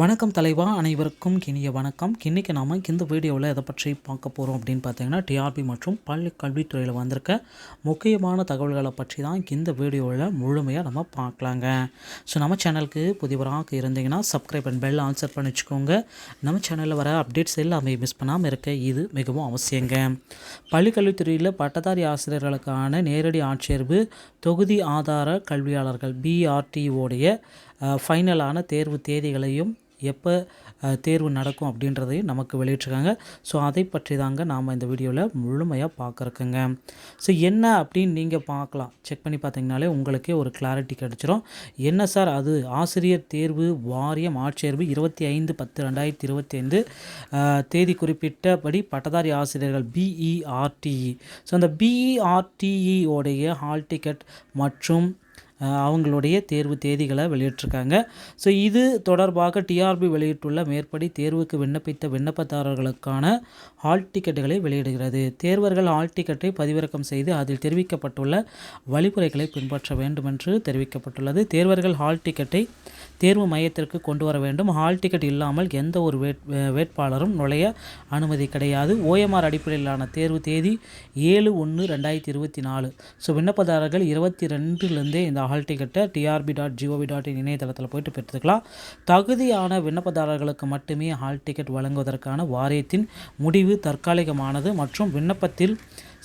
வணக்கம் தலைவா அனைவருக்கும் இனிய வணக்கம். இன்றைக்கி நாம் இந்த வீடியோவில் எதை பற்றி பார்க்க போகிறோம் அப்படின்னு பார்த்தீங்கன்னா டிஆர்பி மற்றும் பள்ளி கல்வித்துறையில் வந்திருக்க முக்கியமான தகவல்களை பற்றி தான் இந்த வீடியோவில் முழுமையாக நம்ம பார்க்கலாங்க. ஸோ நம்ம சேனலுக்கு புதிவராக இருந்தீங்கன்னா சப்ஸ்கிரைப் அண்ட் பெல் ஆன்சர் பண்ணி வச்சுக்கோங்க. நம்ம சேனலில் வர அப்டேட்ஸ் எல்லாமே மிஸ் பண்ணாமல் இருக்க இது மிகவும் அவசியங்க. பள்ளி கல்வித்துறையில் பட்டதாரி ஆசிரியர்களுக்கான நேரடி ஆட்சேர்வு தொகுதி ஆதார கல்வியாளர்கள் பிஆர்டிஓடைய ஃபைனலான தேர்வு தேதிகளையும் எப்போ தேர்வு நடக்கும் அப்படின்றதையும் நமக்கு வெளியிட்ருக்காங்க ஸோ அதை பற்றி தாங்க நாம் இந்த வீடியோவில் முழுமையாக பார்க்குறக்குங்க ஸோ என்ன அப்படின்னு நீங்கள் பார்க்கலாம். செக் பண்ணி பார்த்தீங்கனாலே உங்களுக்கே ஒரு கிளாரிட்டி கிடச்சிரும். என்ன சார் அது? ஆசிரியர் தேர்வு வாரியம் ஆட்சேர்வு இருபத்தி ஐந்து பத்து ரெண்டாயிரத்தி இருபத்தி ஐந்து தேதி குறிப்பிட்டபடி பட்டதாரி ஆசிரியர்கள் பிஇஆர்டிஇ ஸோ அந்த பிஇஆர்டிஇ உடைய ஹால் டிக்கெட் மற்றும் அவங்களுடைய தேர்வு தேதிகளை வெளியிட்டிருக்காங்க. ஸோ இது தொடர்பாக டிஆர்பி வெளியிட்டுள்ள மேற்படி தேர்வுக்கு விண்ணப்பித்த விண்ணப்பதாரர்களுக்கான ஹால் டிக்கெட்டுகளை வெளியிடுகிறது. தேர்வர்கள் ஹால் டிக்கெட்டை பதிவிறக்கம் செய்து அதில் தெரிவிக்கப்பட்டுள்ள வழிமுறைகளை பின்பற்ற வேண்டும் என்று தெரிவிக்கப்பட்டுள்ளது. தேர்வர்கள் ஹால் டிக்கெட்டை தேர்வு மையத்திற்கு கொண்டு வர வேண்டும். ஹால் டிக்கெட் இல்லாமல் எந்த ஒரு வேட் வேட்பாளரும் நுழைய அனுமதி கிடையாது. ஓஎம்ஆர் அடிப்படையிலான தேர்வு தேதி ஏழு ஒன்று ரெண்டாயிரத்தி இருபத்தி நாலு. ஸோ விண்ணப்பதாரர்கள் இருபத்தி ரெண்டுலேருந்தே இந்த ஹால் டிக்கெட்டை TRB dot G O V dot in இணையதளத்தில் போயிட்டு பெற்றுக்கலாம். தகுதியான விண்ணப்பதாரர்களுக்கு மட்டுமே ஹால் டிக்கெட் வழங்குவதற்கான வாரியத்தின் முடிவு தற்காலிகமானது மற்றும் விண்ணப்பத்தில்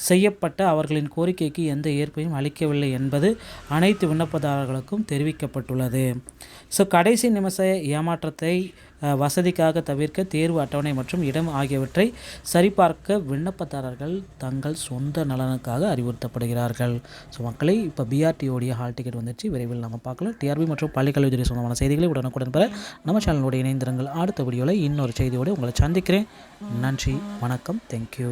செய்யப்பட்ட அவர்களின் கோரிக்கைக்கு எந்த ஏற்பையும் அளிக்கவில்லை என்பது அனைத்து விண்ணப்பதாரர்களுக்கும் தெரிவிக்கப்பட்டுள்ளது. ஸோ கடைசி நிமிஷ ஏமாற்றத்தை வசதிக்காக தவிர்க்க தேர்வு அட்டவணை மற்றும் இடம் ஆகியவற்றை சரிபார்க்க விண்ணப்பதாரர்கள் தங்கள் சொந்த நலனுக்காக அறிவுறுத்தப்படுகிறார்கள். ஸோ மக்களை இப்போ பிஆர்டிஓடைய ஹால் டிக்கெட் வந்துச்சு. விரைவில் நம்ம பார்க்கலாம். டிஆர்பி மற்றும் பள்ளிக்கல்வித்துறை சொந்தமான செய்திகளை உடனுக்குடன் பெற நம்ம சேனலோடு இணைந்திருங்கள். அடுத்த வீடியோவில் இன்னொரு செய்தியோடு உங்களை சந்திக்கிறேன். நன்றி வணக்கம். தேங்க்யூ